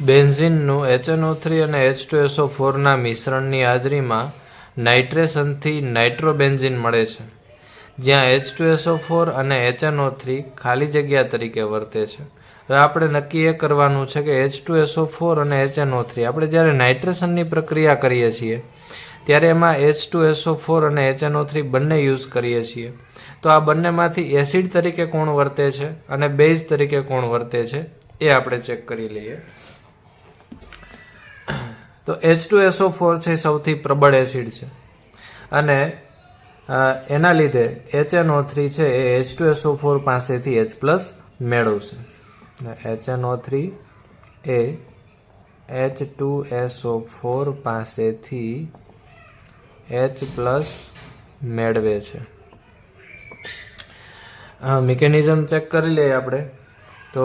બેન્ઝિનનું HNO three અને H two SO ફોરના મિશ્રણની હાજરીમાં નાઇટ્રેશનથી નાઇટ્રોબેન્ઝિન મળે છે, જ્યાં એચ ટુ એસઓ ફોર અને એચએનઓ થ્રી ખાલી જગ્યા તરીકે વર્તે છે. હવે આપણે નક્કી એ કરવાનું છે કે એચ ટુ એસઓ ફોર અને એચએનઓ થ્રી આપણે જ્યારે નાઇટ્રેશનની પ્રક્રિયા કરીએ છીએ, ત્યારે એમાં એચ ટુ એસઓ ફોર અને એચએનઓ થ્રી બંને યુઝ કરીએ છીએ. તો આ બંનેમાંથી એસિડ તરીકે કોણ વર્તે છે અને બેઝ તરીકે કોણ વર્તે છે એ આપણે ચેક કરી લઈએ. તો એચ ટુ એસઓ ફોર છે સૌથી પ્રબળ એસિડ છે. અને એના લીધે એચ એનઓ થ્રી છે એ એચ ટુ એસઓ ફોર પાસેથી એચ પ્લસ મેળવશે. એચ એનઓ થ્રી એ એચ ટુ એસઓ ફોર પાસેથી એચ પ્લસ મેળવે છે. મિકેનિઝમ ચેક કરી લઈએ આપણે. તો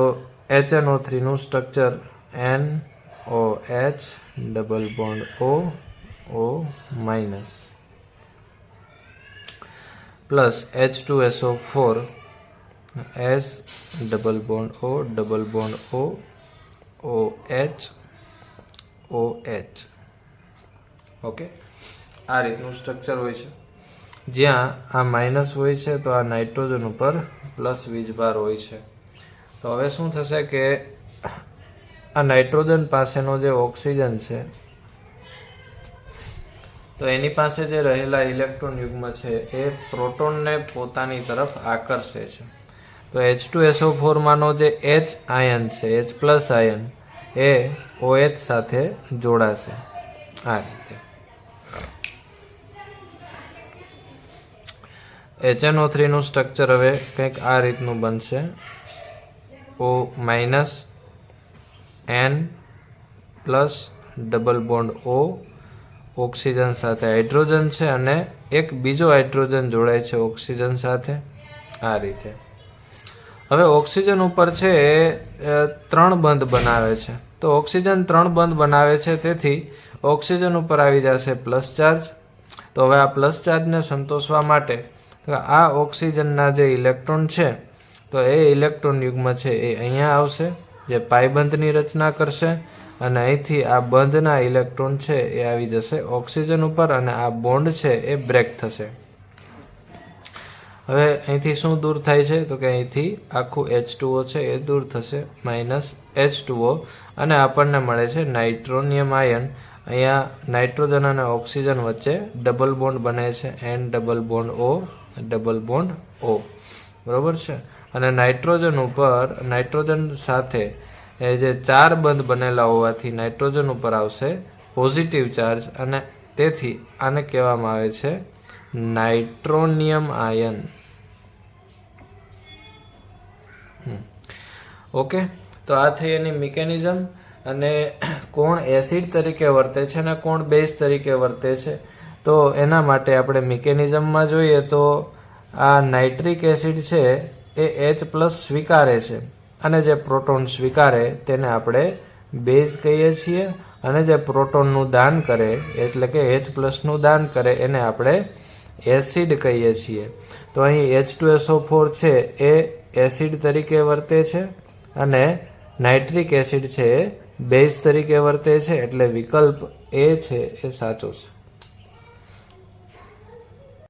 HNO થ્રીનું structure N O H double bond O O minus plus H two SO four S double bond O double bond O O H O H okay આ રીતનું structure હોય છે. જ્યાં આ માઇનસ હોય છે, તો આ નાઇટ્રોજન ઉપર પ્લસ વીજભાર હોય છે. તો હવે શું થશે કે આ નાઇટ્રોજન પાસેનો જે ઓક્સિજન છે, તો એની પાસે જે રહેલા ઇલેક્ટ્રોન યુગ્મ છે, એ પ્રોટોનને પોતાની તરફ આકર્ષે છે. તો એચ ટુ એસઓ ફોરમાંનો જે એચ આયન છે એચ પ્લસ આયન એ ઓએચ સાથે જોડાશે. આ રીતે. એચએનઓ થ્રીનું સ્ટ્રક્ચર હવે કંઈક આ રીતનું બનશે. O minus N plus double bond O oxygen સાથે હાઇડ્રોજન છે અને એક બીજો હાઇડ્રોજન જોડાય છે ઓક્સિજન સાથે. આ રીતે. હવે ઓક્સિજન ઉપર છે એ ત્રણ બંધ બનાવે છે. તો ઓક્સિજન ત્રણ બંધ બનાવે છે, તેથી ઓક્સિજન ઉપર આવી જશે પ્લસ ચાર્જ તો હવે આ પ્લસ ચાર્જને સંતોષવા માટે આ ઓક્સિજનના જે ઇલેક્ટ્રોન છે, તો એ ઇલેક્ટ્રોન યુગ્મ છે એ અહીંયા આવશે. જે પાયબંધની રચના કરશે અને અહીંથી આ બંધના ઇલેક્ટ્રોન છે એ આવી જશે ઓક્સિજન ઉપર અને આ બોન્ડ છે એ બ્રેક થશે. હવે અહીંથી શું દૂર થાય છે? તો કે અહીંથી આખું એચ છે એ દૂર થશે માઇનસ એચ અને આપણને મળે છે નાઇટ્રોનિયમ આયન. અહીંયા નાઇટ્રોજન અને ઓક્સિજન વચ્ચે ડબલ બોન્ડ બને છે N double bond O double bond O બરોબર છે? અને નાઇટ્રોજન ઉપર, નાઇટ્રોજન સાથે એ જે ચાર બંધ બનેલા હોવાથી નાઇટ્રોજન ઉપર આવશે પોઝિટિવ ચાર્જ અને તેથી આને કહેવામાં આવે છે નાઇટ્રોનિયમ આયન. ઓકે, તો આ થઈ એની મિકેનિઝમ અને કોણ એસિડ તરીકે વર્તે છે અને કોણ બેઝ તરીકે વર્તે છે. તો એના માટે આપણે મિકેનિઝમમાં જોઈએ તો આ નાઇટ્રિક એસિડ છે એ એચ પ્લસ સ્વીકારે છે. અને જે પ્રોટોન સ્વીકારે તેને આપણે બેઝ કહીએ છીએ. અને જે પ્રોટોનનું દાન કરે, એટલે કે એચ પ્લસનું દાન કરે, એને આપણે એસિડ કહીએ છીએ. તો અહીં એચ ટુ એસઓ ફોર છે, એ એસિડ તરીકે વર્તે છે અને નાઇટ્રિક એસિડ છે, એ બેઝ તરીકે વર્તે છે, એટલે વિકલ્પ એ છે, એ સાચો છે.